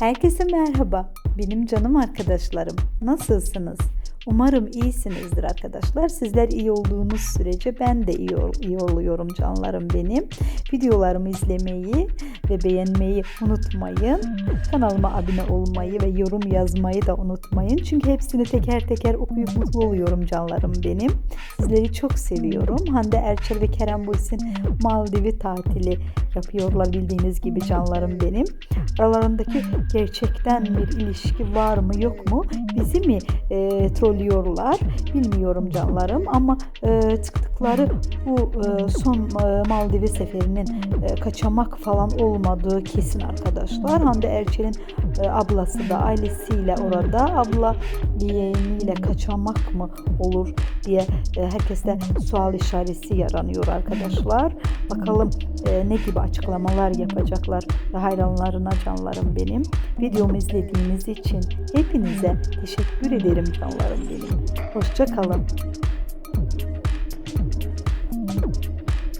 Herkese merhaba. Benim canım arkadaşlarım. Nasılsınız? Umarım iyisinizdir arkadaşlar. Sizler iyi olduğunuz sürece ben de iyi, iyi oluyorum canlarım benim. Videolarımı izlemeyi ve beğenmeyi unutmayın. Kanalıma abone olmayı ve yorum yazmayı da unutmayın. Çünkü hepsini teker teker okuyup mutlu oluyorum canlarım benim. Sizleri çok seviyorum. Hande Erçel ve Kerem Buysin Maldivi tatili yapıyorlar bildiğiniz gibi canlarım benim. Aralarındaki gerçekten bir ilişki var mı yok mu? Bizi mi e, trollüyorlar? Bilmiyorum canlarım ama e, çıktıkları bu e, son e, Maldivi seferinin e, kaçamak falan olmadığı kesin arkadaşlar. Hande Erçel'in e, ablası da ailesiyle orada. Abla yeğeniyle kaçamak mı olur diye e, herkeste sual işareti yaranıyor arkadaşlar. Bakalım e, ne gibi açıklamalar yapacaklar hayranlarına canlarım benim. Videomu izlediğiniz için hepinize teşekkür ederim canlarım benim. Hoşça kalın.